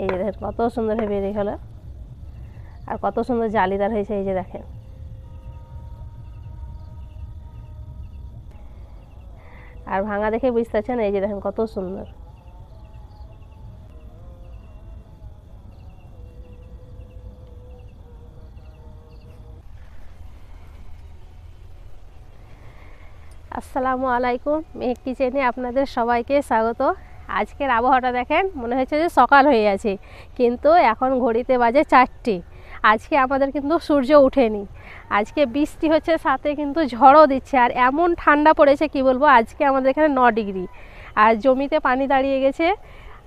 এই যে দেখেন কত সুন্দর হয়ে বেরিয়ে গেলো আর কত সুন্দর জালিদার হয়েছে এই যে দেখেন। আর ভাঙা দেখে বুঝতে পারছেন, এই যে দেখেন কত সুন্দর। আসসালামু আলাইকুম মেঘ কিচেনে আপনাদের সবাইকে স্বাগত। আজকের আবহাওয়াটা দেখেন, মনে হচ্ছে যে সকাল হয়ে আছে কিন্তু এখন ঘড়িতে বাজে চারটে। আজকে আমাদের কিন্তু সূর্য ওঠেনি। আজকে বৃষ্টি হচ্ছে, সাথে কিন্তু ঝড়ও দিচ্ছে। আর এমন ঠান্ডা পড়েছে, কি বলব, আজকে আমাদের এখানে ন ডিগ্রি। আর জমিতে পানি দাঁড়িয়ে গেছে।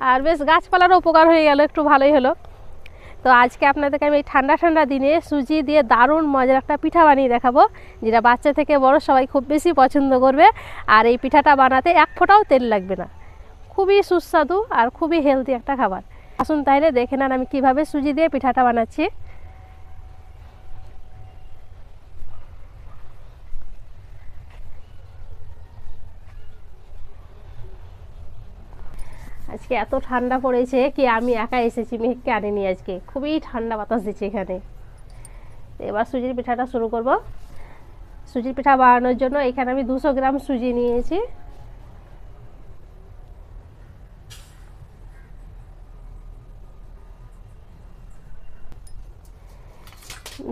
আর বেশ গাছপালারও উপকার হয়ে গেল, একটু ভালোই হলো। তো আজকে আপনাদেরকে আমি এই ঠান্ডা ঠান্ডা দিনে সুজি দিয়ে দারুণ মজার একটা পিঠা বানিয়ে দেখাবো, যেটা বাচ্চা থেকে বড় সবাই খুব বেশি পছন্দ করবে। আর এই পিঠাটা বানাতে এক ফোঁটাও তেল লাগবে না। খুবই সুস্বাদু আর খুবই হেলদি একটা খাবার। আসুন তাইলে দেখে নেন আমি কীভাবে সুজি দিয়ে পিঠাটা বানাচ্ছি। আজকে এত ঠান্ডা পড়েছে কি আমি একা এসেছি মেঘকে আনিনি আজকে। খুবই ঠান্ডা বাতাস দিচ্ছে এখানে। এবার সুজির পিঠাটা শুরু করব। সুজির পিঠা বানানোর জন্য এখানে আমি দুশো গ্রাম সুজি নিয়েছি।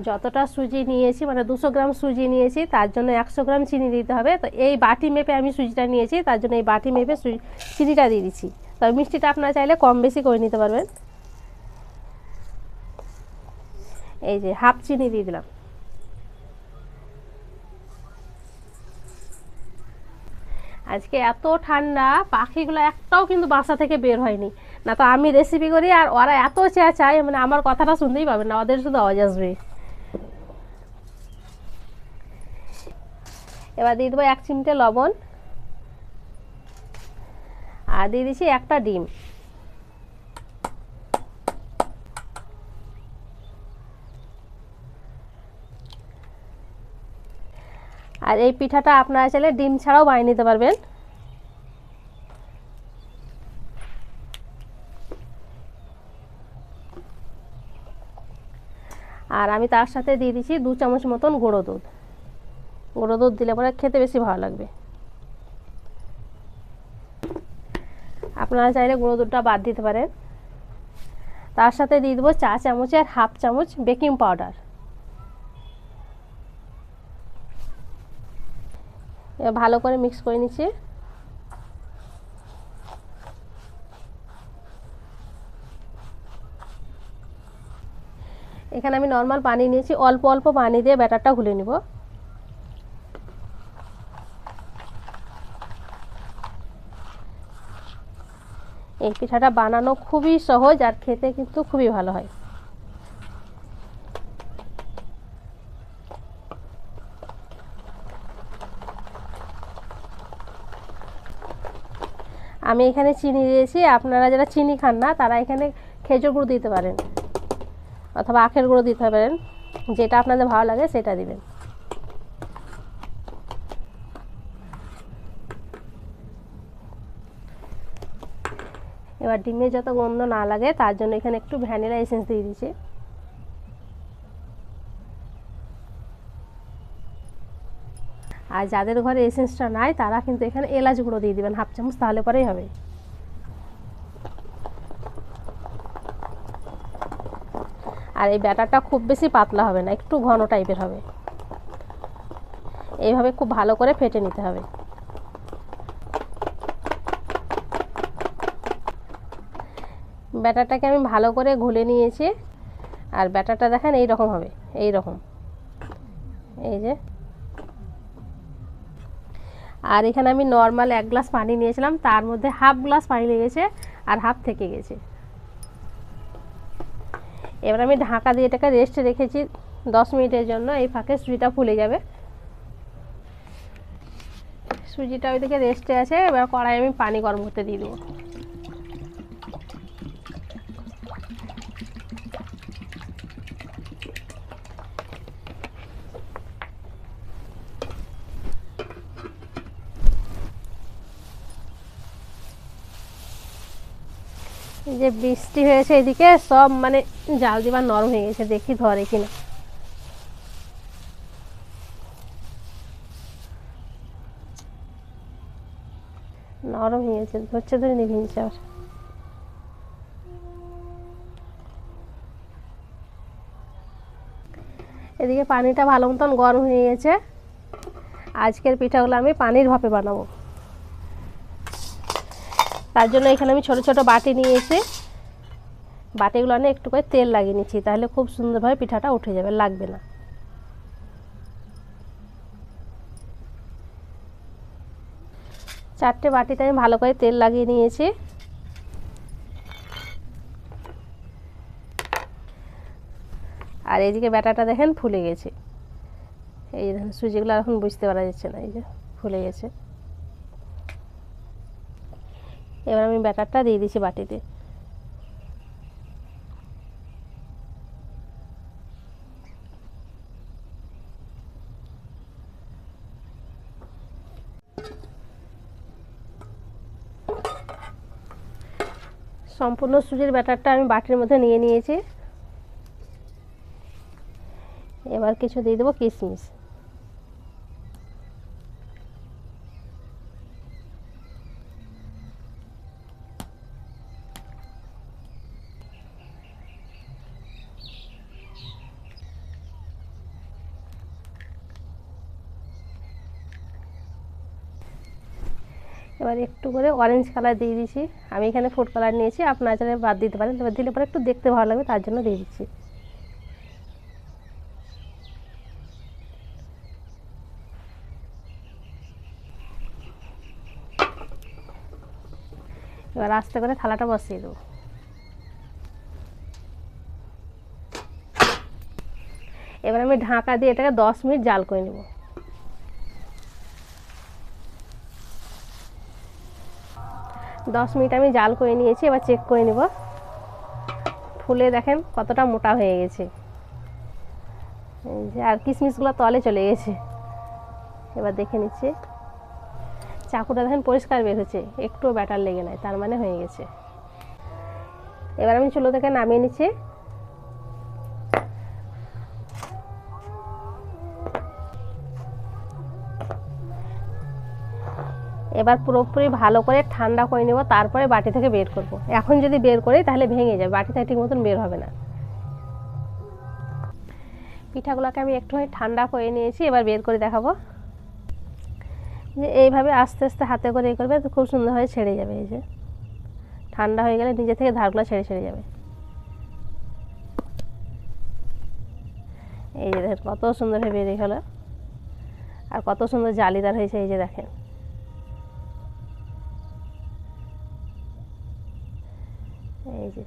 যতটা সুজি নিয়েছি মানে দুশো গ্রাম সুজি নিয়েছি, তার জন্য একশো গ্রাম চিনি দিতে হবে। তো এই বাটি মেপে আমি সুজিটা নিয়েছি, তার জন্য এই বাটি মেপে চিনিটা দিয়ে দিচ্ছি। তবে মিষ্টিটা আপনারা চাইলে কম বেশি করে নিতে পারবেন। এই যে হাফ চিনি দিয়ে দিলাম। আজকে এত ঠান্ডা, পাখিগুলো একটাও কিন্তু বাসা থেকে বের হয়নি। না তো আমি রেসিপি করি, আর ওরা এত চেয়া চায় মানে আমার কথাটা শুনতেই পাবেন না ওদের শুধু আওয়াজ আসবে। এবার দিয়ে দেবো এক চিমটে লবণ। আর দিয়ে দিচ্ছি একটা ডিম। আর এই পিঠাটা আপনারা চাইলে ডিম ছাড়াও বানিয়ে নিতে পারবেন। আর আমি তার সাথে দিয়ে দিচ্ছি দু চামচ মতন গুঁড়ো দুধ। গুঁড়ো দুধ দিলে পরে খেতে বেশি ভালো লাগবে। আপনারা চাইলে গুঁড়ো দুধটা বাদ দিতে পারেন। তার সাথে দিয়ে দেবো চা চামচ আর হাফ চামচ বেকিং পাউডার। ভালো করে মিক্স করে নিচ্ছি। এখানে আমি নর্মাল পানি নিয়েছি, অল্প অল্প পানি দিয়ে ব্যাটারটা গুলে নিব এই পিঠাটা বানানো খুবই সহজ আর খেতে কিন্তু খুবই ভালো হয়। আমি এখানে চিনি দিয়েছি, আপনারা যারা চিনি খান না, তারা এখানে খেজুর গুঁড়ো দিতে পারেন। অথবা আখের গুঁড়ো দিতে পারেন, যেটা আপনাদের ভালো লাগে সেটা দিবেন। এবার ডিমে যত গন্ধ না লাগে, তার জন্য এখানে একটু ভ্যানিলা এসেন্স দিয়ে দিচ্ছি। আর যাদের ঘরে এসেন্সটা নাই, তারা কিন্তু এখানে এলাচ গুঁড়ো দিয়ে দিবেন, হাফ চামচ, তাহলে পরেই হবে। আর এই ব্যাটারটা খুব বেশি পাতলা হবে না, একটু ঘন টাইপের হবে। এইভাবে খুব ভালো করে ফেটে নিতে হবে। ব্যাটারটাকে আমি ভালো করে ঘুলে নিয়েছি। আর ব্যাটারটা দেখেন এই রকম হবে এই রকম এই যে। আর এখানে আমি নর্মাল এক গ্লাস পানি নিয়েছিলাম, তার মধ্যে হাফ গ্লাস পানি লেগেছে আর হাফ থেকে গেছে। এবার আমি ঢাকা দিয়ে এটাকে রেস্টে রেখেছি দশ মিনিটের জন্য, এই ফাঁকে সুজিটা ফুলে যাবে। সুজিটা ওইদিকে রেস্টে আছে, এবার কড়াই আমি পানি গরম করতে দিয়ে দেবো। যে বৃষ্টি হয়েছে এদিকে, সব মানে জাল দিবার নরম হয়ে গেছে, দেখি ধরে কিনা। নরম হয়ে গেছে, ধরছে ধরে ভিজছে আবার। এদিকে পানিটা ভালো মতন গরম হয়ে গেছে। আজকের পিঠাগুলো আমি পানির ভাপে বানাবো। তার জন্য এখানে আমি ছোট ছোট বাটি নিয়ে নিয়েছি। বাটিগুলো নিয়ে একটু করে তেল লাগিয়ে নিচ্ছি, তাহলে খুব সুন্দরভাবে পিঠাটা উঠে যাবে, লাগবে না। চারটে বাটিতে আমি ভালো করে তেল লাগিয়ে নিয়েছি। আর এইদিকে ব্যাটাটা দেখেন ফুলে গেছে। এই সুজিগুলো এখন বুঝতে পারা যাচ্ছে না, এই যে ফুলে গেছে। এবার আমি ব্যাটারটা দিয়ে দিচ্ছি বাটিতে। সম্পূর্ণ সুজির ব্যাটারটা আমি বাটির মধ্যে নিয়ে নিয়েছি। এবার কিছু দিয়ে দেবো কিশমিশ। এবার একটু করে অরেঞ্জ কালার দিয়ে দিচ্ছি। আমি এখানে ফুড কালার নিয়েছি, আপনারা চাইলে বাদ দিতে পারেন। তবে দিলে পরে একটু দেখতে ভালো লাগবে, তার জন্য দিয়ে দিচ্ছি। এবার আস্তে করে থালাটা বসিয়ে দেবো। এবার আমি ঢাকা দিয়ে এটাকে দশ মিনিট জাল করে নেব। দশ মিনিট আমি জাল করে নিয়েছি, এবার চেক করে নেব। ফুলে দেখেন কতটা মোটা হয়ে গেছে। আর কিশমিশগুলো তলে চলে গেছে। এবার দেখে নিচ্ছি। চাকুটা দেখেন পরিষ্কার বের হচ্ছে, একটুও ব্যাটার লেগে নাই, তার মানে হয়ে গেছে। এবার আমি চুলো থেকে নামিয়ে নিচ্ছি। এবার পুরোপুরি ভালো করে ঠান্ডা করে নেব, তারপরে বাটি থেকে বের করব। এখন যদি বের করি তাহলে ভেঙে যাবে বাটি থেকে ঠিক মতন বের হবে না। পিঠাগুলোকে আমি একটুখানি ঠান্ডা করে নিয়েছি, এবার বের করে দেখাবো। যে এইভাবে আস্তে আস্তে হাতে করে এ করবে খুব সুন্দরভাবে ছেড়ে যাবে এই যে। ঠান্ডা হয়ে গেলে নিজে থেকে ধারগুলো ছেড়ে ছেড়ে যাবে। এই যে দেখেন কত সুন্দরভাবে বেরিয়ে গেলো। আর কত সুন্দর জালিদার হয়েছে এই যে দেখেন। এই যে।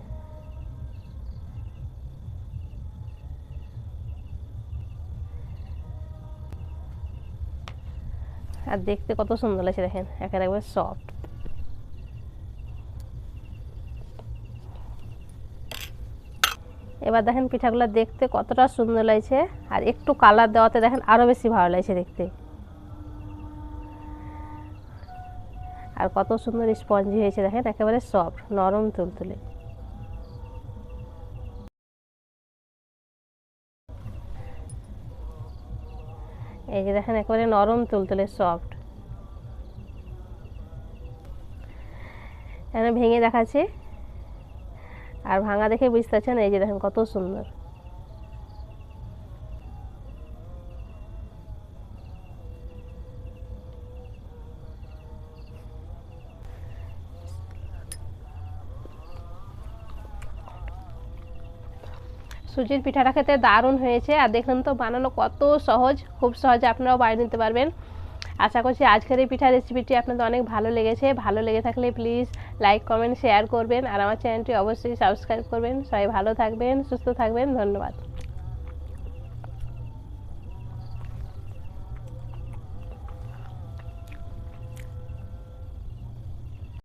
আর দেখতে কত সুন্দর লাগছে দেখেন একের একবার সফট এবার দেখেন পিঠাগুলো দেখতে কতটা সুন্দর লাগছে, আর একটু কালার দেওয়াতে দেখেন আরও বেশি ভালো লাগছে দেখতে। আর কত সুন্দর স্পঞ্জি হয়েছে, দেখেন, একেবারে সফট নরম তুলতুলে। এই যে দেখেন, একেবারে নরম তুলতুলে সফট এখানে ভেঙে দেখাচ্ছি। আর ভাঙা দেখে বুঝতে পারছেন, এই যে দেখেন, কত সুন্দর। সুজির পিঠাটা খেতে দারুণ হয়েছে। আর দেখুন তো বানানো কত সহজ, খুব সহজে আপনারাও বানিয়ে নিতে পারবেন। আশা করছি আজকের এই পিঠা রেসিপিটি আপনাদের অনেক ভালো লেগেছে। ভালো লেগে থাকলে প্লিজ লাইক কমেন্ট শেয়ার করবেন। আর আমার চ্যানেলটি অবশ্যই সাবস্ক্রাইব করবেন। সবাই ভালো থাকবেন, সুস্থ থাকবেন। ধন্যবাদ।